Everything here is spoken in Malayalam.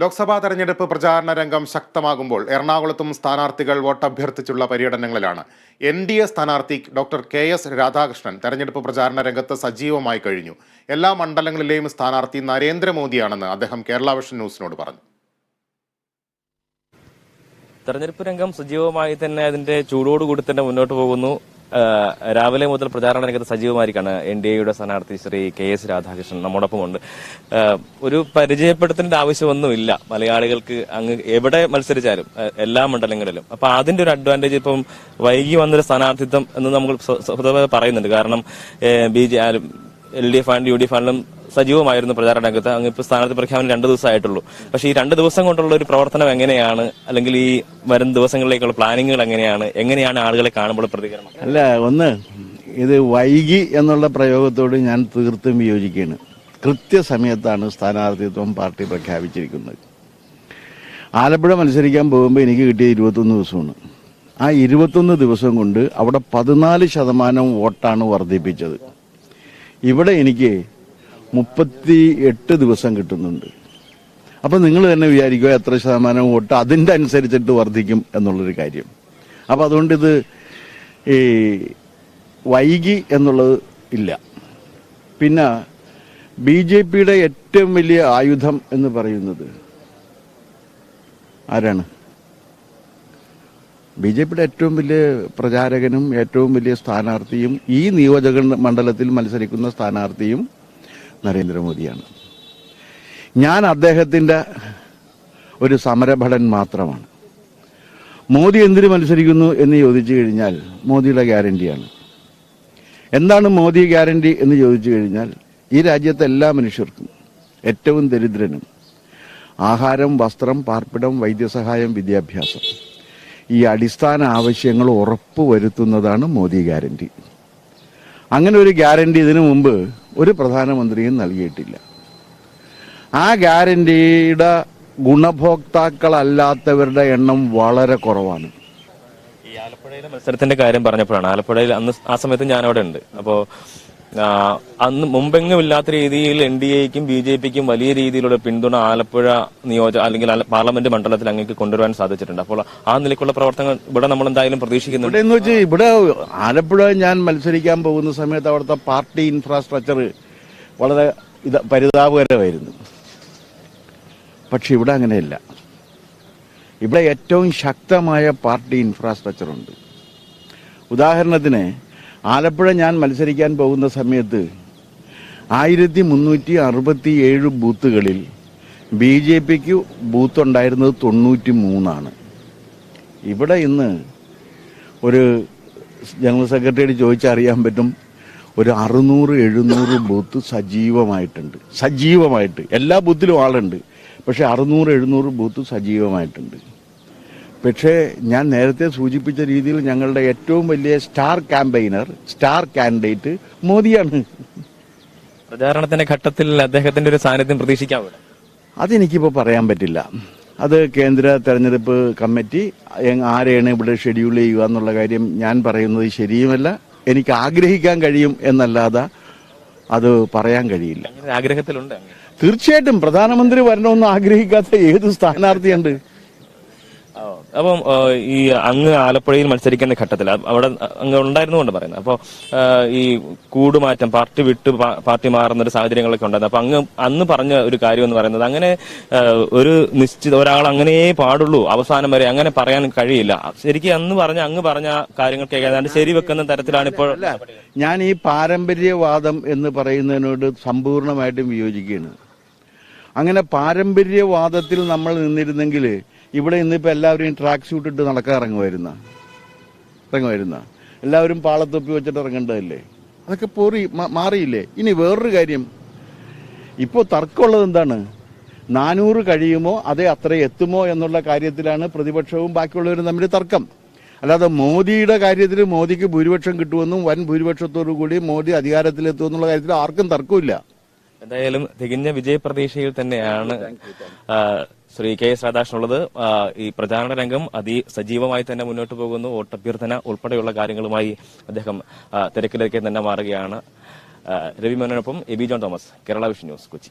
ലോക്സഭാ തെരഞ്ഞെടുപ്പ് പ്രചാരണ രംഗം ശക്തമാകുമ്പോൾ എറണാകുളത്തും സ്ഥാനാർത്ഥികൾ വോട്ടഭ്യർത്ഥിച്ചുള്ള പര്യടനങ്ങളിലാണ്. എൻ ഡി എ സ്ഥാനാർത്ഥി ഡോക്ടർ കെ എസ് രാധാകൃഷ്ണൻ തെരഞ്ഞെടുപ്പ് പ്രചാരണ രംഗത്ത് സജീവമായി കഴിഞ്ഞു. എല്ലാ മണ്ഡലങ്ങളിലെയും സ്ഥാനാർത്ഥി നരേന്ദ്രമോദിയാണെന്ന് അദ്ദേഹം കേരള വിഷൻ ന്യൂസിനോട് പറഞ്ഞു. തെരഞ്ഞെടുപ്പ് രംഗം സജീവമായി തന്നെ അതിന്റെ ചൂടോടുകൂടി തന്നെ മുന്നോട്ട് പോകുന്നു. രാവിലെ മുതൽ പ്രചാരണ രംഗത്ത് സജീവമായിരിക്കാണ് എൻ ഡി എയുടെ സ്ഥാനാർത്ഥി ശ്രീ കെ എസ് രാധാകൃഷ്ണൻ നമ്മോടൊപ്പമുണ്ട് ഒരു പരിചയപ്പെടുത്തേണ്ട ആവശ്യമൊന്നുമില്ല. മലയാളികൾക്ക് അങ്ങ് എവിടെ മത്സരിച്ചാലും എല്ലാ മണ്ഡലങ്ങളിലും. അപ്പൊ അതിന്റെ ഒരു അഡ്വാന്റേജ് ഇപ്പം വൈകി വന്നൊരു സ്ഥാനാർത്ഥിത്വം എന്ന് നമ്മൾ പറയുന്നുണ്ട്. കാരണം B J L D F and U D F ആണെങ്കിലും സജീവമായിരുന്നു പ്രചാരണ രംഗത്ത്. അങ്ങ് ഇപ്പൊ സ്ഥാനാർത്ഥി പ്രഖ്യാപനം രണ്ട് ദിവസമായിട്ടുള്ളൂ. പക്ഷേ ഈ രണ്ട് ദിവസം കൊണ്ടുള്ള ഒരു പ്രവർത്തനം എങ്ങനെയാണ്? അല്ലെങ്കിൽ ഈ വരും ദിവസങ്ങളിലേക്കുള്ള പ്ലാനിങ്ങുകൾ എങ്ങനെയാണ്? എങ്ങനെയാണ് ആളുകളെ കാണുമ്പോൾ പ്രതികരണം അല്ല ഒന്ന് ഇത് വൈകി എന്നുള്ള പ്രയോഗത്തോട് ഞാൻ തീർത്തും വിയോജിക്കുകയാണ് കൃത്യസമയത്താണ് സ്ഥാനാർത്ഥിത്വം പാർട്ടി പ്രഖ്യാപിച്ചിരിക്കുന്നത്. ആലപ്പുഴ മത്സരിക്കാൻ പോകുമ്പോൾ എനിക്ക് കിട്ടിയ ഇരുപത്തൊന്ന് ദിവസമാണ്. ആ ഇരുപത്തൊന്ന് ദിവസം കൊണ്ട് അവിടെ പതിനാല് ശതമാനം വോട്ടാണ് വർദ്ധിപ്പിച്ചത്. ഇവിടെ എനിക്ക് മുപ്പത്തി എട്ട് ദിവസം കിട്ടുന്നുണ്ട്. അപ്പൊ നിങ്ങൾ തന്നെ വിചാരിക്കുക എത്ര ശതമാനം വോട്ട് അതിന്റെ അനുസരിച്ചിട്ട് വർദ്ധിക്കും എന്നുള്ളൊരു കാര്യം. അപ്പൊ അതുകൊണ്ട് ഇത് ഈ വൈകി എന്നുള്ളത് ഇല്ല. പിന്നെ ബി ജെ പിയുടെ ഏറ്റവും വലിയ ആയുധം എന്ന് പറയുന്നത് ആരാണ്? ബി ജെ പിയുടെ ഏറ്റവും വലിയ പ്രചാരകനും ഏറ്റവും വലിയ സ്ഥാനാർത്ഥിയും ഈ നിയോജക മണ്ഡലത്തിൽ മത്സരിക്കുന്ന സ്ഥാനാർത്ഥിയും നരേന്ദ്രമോദിയാണ്. ഞാൻ അദ്ദേഹത്തിന്റെ ഒരു സമരഭടൻ മാത്രമാണ്. മോദി എന്തിനു മത്സരിക്കുന്നു എന്ന് ചോദിച്ചു കഴിഞ്ഞാൽ മോദിയുടെ ഗ്യാരണ്ടിയാണ്. എന്താണ് മോദി ഗ്യാരണ്ടി എന്ന് ചോദിച്ചു കഴിഞ്ഞാൽ ഈ രാജ്യത്തെ എല്ലാ മനുഷ്യർക്കും ഏറ്റവും ദരിദ്രനും ആഹാരം വസ്ത്രം പാർപ്പിടം വൈദ്യസഹായം വിദ്യാഭ്യാസം ഈ അടിസ്ഥാന ആവശ്യങ്ങൾ ഉറപ്പുവരുത്തുന്നതാണ് മോദി ഗ്യാരണ്ടി. അങ്ങനെ ഒരു ഗ്യാരണ്ടി ഇതിനു മുമ്പ് ഒരു പ്രധാനമന്ത്രിയും നൽകിയിട്ടില്ല. ആ ഗ്യാരണ്ടിയുടെ ഗുണഭോക്താക്കളല്ലാത്തവരുടെ എണ്ണം വളരെ കുറവാണ്. ഈ ആലപ്പുഴയിലെ മത്സരത്തിന്റെ കാര്യം പറഞ്ഞപ്പോഴാണ്. ആലപ്പുഴയിൽ അന്ന് ആ സമയത്ത് ഞാൻ അവിടെ ഉണ്ട് അപ്പോ അന്ന് മുമ്പെങ്ങും ഇല്ലാത്ത രീതിയിൽ എൻ ഡി എക്കും ബി ജെ പിക്കും വലിയ രീതിയിലുള്ള പിന്തുണ ആലപ്പുഴ നിയോജക അല്ലെങ്കിൽ പാർലമെന്റ് മണ്ഡലത്തിൽ അങ്ങേക്ക് കൊണ്ടുവരാൻ സാധിച്ചിട്ടുണ്ട്. അപ്പോൾ ആ നിലയ്ക്കുള്ള പ്രവർത്തനങ്ങൾ ഇവിടെ നമ്മൾ എന്തായാലും പ്രതീക്ഷിക്കുന്നുണ്ട് എന്ന് വെച്ചാൽ ഇവിടെ ആലപ്പുഴ ഞാൻ മത്സരിക്കാൻ പോകുന്ന സമയത്ത് അവിടുത്തെ പാർട്ടി ഇൻഫ്രാസ്ട്രക്ചർ വളരെ ഇത് പരിതാപകരമായിരുന്നു. പക്ഷെ ഇവിടെ അങ്ങനെയല്ല. ഇവിടെ ഏറ്റവും ശക്തമായ പാർട്ടി ഇൻഫ്രാസ്ട്രക്ചർ ഉണ്ട് ഉദാഹരണത്തിന് ആലപ്പുഴ ഞാൻ മത്സരിക്കാൻ പോകുന്ന സമയത്ത് ആയിരത്തി മുന്നൂറ്റി അറുപത്തി ഏഴ് ബൂത്തുകളിൽ ബി ജെ പിക്ക് ബൂത്ത് ഉണ്ടായിരുന്നത് തൊണ്ണൂറ്റി മൂന്നാണ് ഇവിടെ ഇന്ന് ഒരു ജനറൽ സെക്രട്ടറിയോട് ചോദിച്ചറിയാൻ പറ്റും ഒരു അറുന്നൂറ് എഴുന്നൂറ് ബൂത്ത് സജീവമായിട്ടുണ്ട്. സജീവമായിട്ട്. എല്ലാ ബൂത്തിലും ആളുണ്ട്. പക്ഷേ അറുന്നൂറ് എഴുന്നൂറ് ബൂത്ത് സജീവമായിട്ടുണ്ട്. പക്ഷേ ഞാൻ നേരത്തെ സൂചിപ്പിച്ച രീതിയിൽ ഞങ്ങളുടെ ഏറ്റവും വലിയ സ്റ്റാർ ക്യാമ്പയിനർ സ്റ്റാർ കാൻഡിഡേറ്റ് മോദിയാണ്. പ്രചാരണത്തിന്റെ ഘട്ടത്തിൽ അദ്ദേഹത്തിന്റെ ഒരു സാന്നിധ്യം പ്രതീക്ഷിക്കാം അതെനിക്കിപ്പോൾ പറയാൻ പറ്റില്ല. അത് കേന്ദ്ര തെരഞ്ഞെടുപ്പ് കമ്മിറ്റി ആരെയാണ് ഇവിടെ ഷെഡ്യൂൾ ചെയ്യുക എന്നുള്ള കാര്യം ഞാൻ പറയുന്നത് ശരിയുമല്ല. എനിക്ക് ആഗ്രഹിക്കാൻ കഴിയും എന്നല്ലാതെ അത് പറയാൻ കഴിയില്ല. ആഗ്രഹത്തിലുണ്ട്. തീർച്ചയായിട്ടും പ്രധാനമന്ത്രി വരണമെന്ന് ആഗ്രഹിക്കാത്ത ഏത് സ്ഥാനാർത്ഥിയുണ്ട്? അപ്പം ഈ അങ്ങ് ആലപ്പുഴയിൽ മത്സരിക്കുന്ന ഘട്ടത്തിൽ അവിടെ അങ്ങ് ഉണ്ടായിരുന്നുകൊണ്ട് പറയുന്നത്. അപ്പോൾ ഈ കൂടുമാറ്റം പാർട്ടി വിട്ട് പാർട്ടി മാറുന്ന ഒരു സാഹചര്യങ്ങളൊക്കെ ഉണ്ടായിരുന്നു. അപ്പൊ അങ്ങ് അന്ന് പറഞ്ഞ ഒരു കാര്യം എന്ന് പറയുന്നത് അങ്ങനെ ഒരു നിശ്ചിത ഒരാൾ അങ്ങനെയേ പാടുള്ളൂ. അവസാനം വരെ അങ്ങനെ പറയാൻ കഴിയില്ല. ശരിക്കും അന്ന് പറഞ്ഞ അങ്ങ് പറഞ്ഞ കാര്യങ്ങൾക്ക് ഏതാണ്ട് ശരിവെക്കുന്ന തരത്തിലാണ് ഇപ്പോൾ ഞാൻ ഈ പാരമ്പര്യവാദം എന്ന് പറയുന്നതിനോട് സമ്പൂർണമായിട്ടും വിയോജിക്കുകയാണ്. അങ്ങനെ പാരമ്പര്യവാദത്തിൽ നമ്മൾ നിന്നിരുന്നെങ്കിൽ ഇവിടെ ഇന്നിപ്പോൾ എല്ലാവരും ട്രാക്ക് സ്യൂട്ട് ഇട്ട് നടക്കാൻ ഇറങ്ങുമായിരുന്ന ഇറങ്ങുമായിരുന്ന എല്ലാവരും പാളത്തൊപ്പി വെച്ചിട്ട് ഇറങ്ങേണ്ടതല്ലേ? അതൊക്കെ പോറി മാറിയില്ലേ? ഇനി വേറൊരു കാര്യം. ഇപ്പോൾ തർക്കമുള്ളത് എന്താണ്? നാനൂറ് കഴിയുമോ അതേ അത്ര എത്തുമോ എന്നുള്ള കാര്യത്തിലാണ് പ്രതിപക്ഷവും ബാക്കിയുള്ളവരും തമ്മിൽ തർക്കം. അല്ലാതെ മോദിയുടെ കാര്യത്തിൽ മോദിക്ക് ഭൂരിപക്ഷം കിട്ടുമെന്നും വൻ ഭൂരിപക്ഷത്തോടു കൂടി മോദി അധികാരത്തിലെത്തുമെന്നുള്ള കാര്യത്തിൽ ആർക്കും തർക്കമില്ല. എന്തായാലും തികഞ്ഞ വിജയപ്രതീക്ഷയിൽ തന്നെയാണ് ശ്രീ കെ എസ് രാധാകൃഷ്ണനുള്ളത് ഈ പ്രചാരണ രംഗം അതി സജീവമായി തന്നെ മുന്നോട്ട് പോകുന്നു. വോട്ടഭ്യർത്ഥന ഉൾപ്പെടെയുള്ള കാര്യങ്ങളുമായി അദ്ദേഹം തിരക്കിലേക്ക് തന്നെ മാറുകയാണ്. Ravi മേനോനൊപ്പം B John Thomas Kerala vision news Kochi.